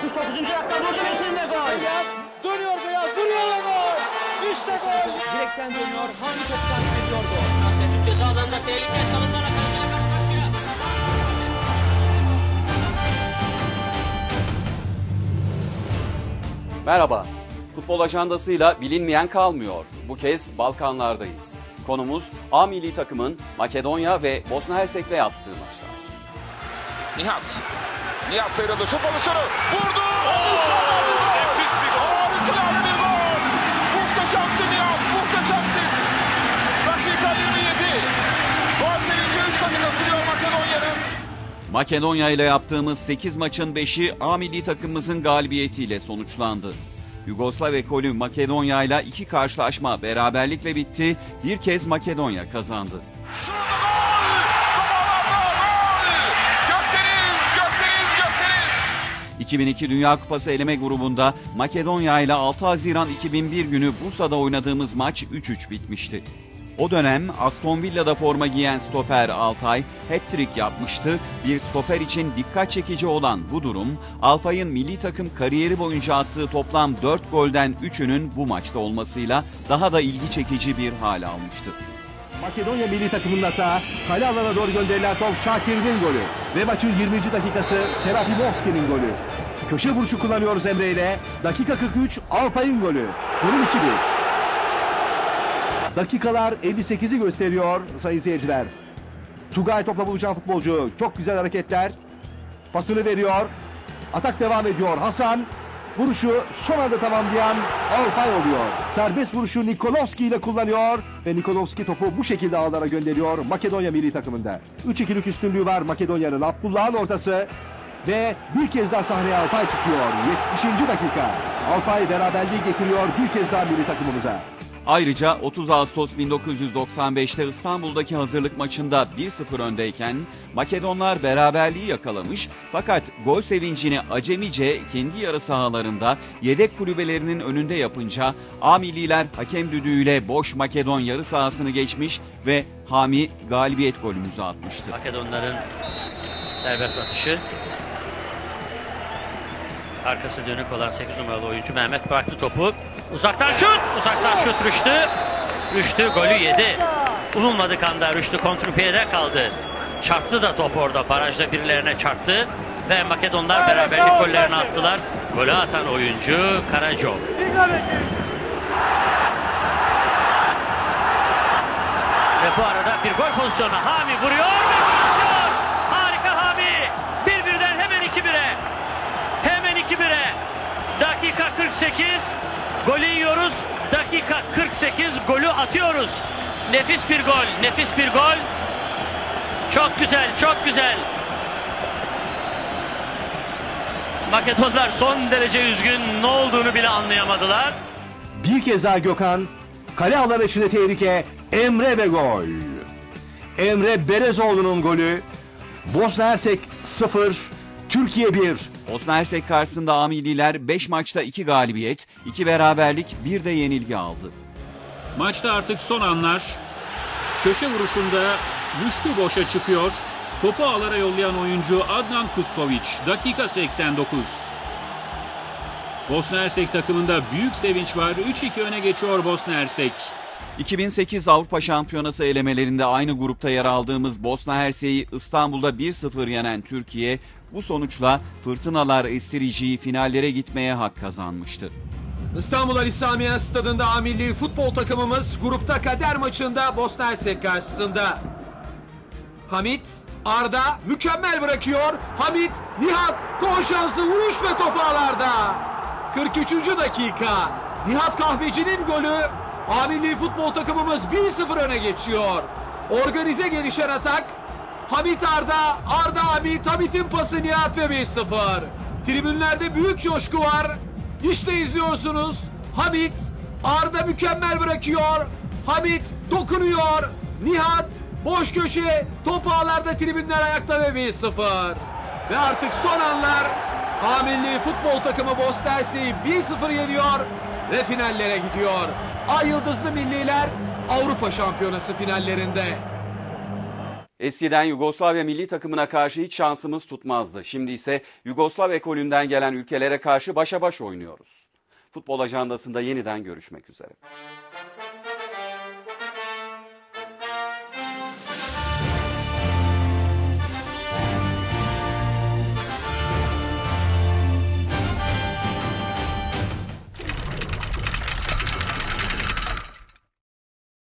69. dakika vurdu Metin ve gol. Beyaz dönüyor Beyaz duruyor ve gol. İşte gol. Direkten dönüyor. Hami topu takip ediyor gol. Selçuk ceza alanında tehlike çalımlarla karşıya karşı karşıya. Merhaba. Futbol ajandasıyla bilinmeyen kalmıyor. Bu kez Balkanlardayız. Konumuz A milli takımın Makedonya ve Bosna Hersek'le yaptığı maçlar. Nihat. Nihat sıyrıldı. Şu pozisyonu vurdu. Nefis bir gol. Harikulade bir gol. Muhteşemdi Nihat. Muhteşemdi. Dakika 27. Gol sevinci 3 dakika sürüyor Makedonya'nın. Makedonya ile yaptığımız 8 maçın 5'i A milli takımımızın galibiyetiyle sonuçlandı. Yugoslav ekolü Makedonya ile iki karşılaşma beraberlikle bitti. Bir kez Makedonya kazandı. Şurada 2002 Dünya Kupası eleme grubunda Makedonya ile 6 Haziran 2001 günü Bursa'da oynadığımız maç 3-3 bitmişti. O dönem Aston Villa'da forma giyen stoper Altay hat-trick yapmıştı. Bir stoper için dikkat çekici olan bu durum Altay'ın milli takım kariyeri boyunca attığı toplam 4 golden 3'ünün bu maçta olmasıyla daha da ilgi çekici bir hale almıştı. Makedonya milli takımının hata, kale alana doğru gönderilen top Şakir'in golü. Ve maçın 20. dakikası Serafimovski'nin golü. Köşe vuruşu kullanıyoruz Emre ile. Dakika 43 Alpay'ın golü. Durum 2-1. Dakikalar 58'i gösteriyor sayın seyirciler. Tugay topla buluşan futbolcu. Çok güzel hareketler. Pasını veriyor. Atak devam ediyor. Hasan vuruşu son anda tamamlayan Alpay oluyor. Serbest vuruşu Nikolovski ile kullanıyor ve Nikolovski topu bu şekilde ağlara gönderiyor Makedonya milli takımında. 3-2'lik üstünlüğü var Makedonya'nın. Abdullah'ın ortası ve bir kez daha sahneye Alpay çıkıyor. 70. dakika. Alpay beraberliği getiriyor bir kez daha milli takımımıza. Ayrıca 30 Ağustos 1995'te İstanbul'daki hazırlık maçında 1-0 öndeyken Makedonlar beraberliği yakalamış fakat gol sevincini acemice kendi yarı sahalarında yedek kulübelerinin önünde yapınca A milliler hakem düdüğüyle boş Makedon yarı sahasını geçmiş ve Hami galibiyet golümüzü atmıştı. Makedonların serbest atışı. Arkası dönük olan 8 numaralı oyuncu Mehmet bıraktı topu. Uzaktan şut! Uzaktan şut Rüştü. Rüştü golü yedi. Umulmadık anda Rüştü kontrpiyede kaldı. Çarptı da top orada. Barajda birilerine çarptı. Ve Makedonlar beraberlik gollerini attılar. Golü atan oyuncu Karacov. Ve bu arada bir gol pozisyonu. Hami vuruyor ve 48. Golü yiyoruz. Dakika 48 golü atıyoruz. Nefis bir gol. Nefis bir gol. Çok güzel, çok güzel. Makedonlar son derece üzgün. Ne olduğunu bile anlayamadılar. Bir kez daha Gökhan. Kale alan içinde tehlike. Emre ve gol. Emre Berezoğlu'nun golü. Bosna Hersek 0, Türkiye 1. Bosna Hersek karşısında A milliler 5 maçta 2 galibiyet, 2 beraberlik, 1 de yenilgi aldı. Maçta artık son anlar. Köşe vuruşunda Rüştü boşa çıkıyor. Topu ağlara yollayan oyuncu Adnan Kustovic. Dakika 89. Bosna Hersek takımında büyük sevinç var. 3-2 öne geçiyor Bosna Hersek. 2008 Avrupa Şampiyonası elemelerinde aynı grupta yer aldığımız Bosna Hersek'i İstanbul'da 1-0 yenen Türkiye bu sonuçla Fırtınalar estiriciyi finallere gitmeye hak kazanmıştı. İstanbul Ali Sami Yen stadında milli futbol takımımız grupta kader maçında Bosna Hersek karşısında. Hamit, Arda mükemmel bırakıyor. Hamit, Nihat, gol şansı, vuruş ve top ağlarda. 43. dakika. Nihat Kahveci'nin golü. A milli futbol takımımız 1-0 öne geçiyor. Organize gelişen atak. Hamit Arda, Arda Hamit, Hamit'in pası Nihat ve 1-0. Tribünlerde büyük coşku var. İşte izliyorsunuz. Hamit, Arda mükemmel bırakıyor. Hamit dokunuyor. Nihat boş köşe. Top ağlarda tribünler ayakta ve 1-0. Ve artık son anlar. A futbol takımı Bosna Hersek'i 1-0 yeniyor ve finallere gidiyor. Ay Yıldızlı Milliler Avrupa Şampiyonası finallerinde. Eskiden Yugoslavya milli takımına karşı hiç şansımız tutmazdı. Şimdi ise Yugoslav ekolünden gelen ülkelere karşı başa baş oynuyoruz. Futbol ajandasında yeniden görüşmek üzere.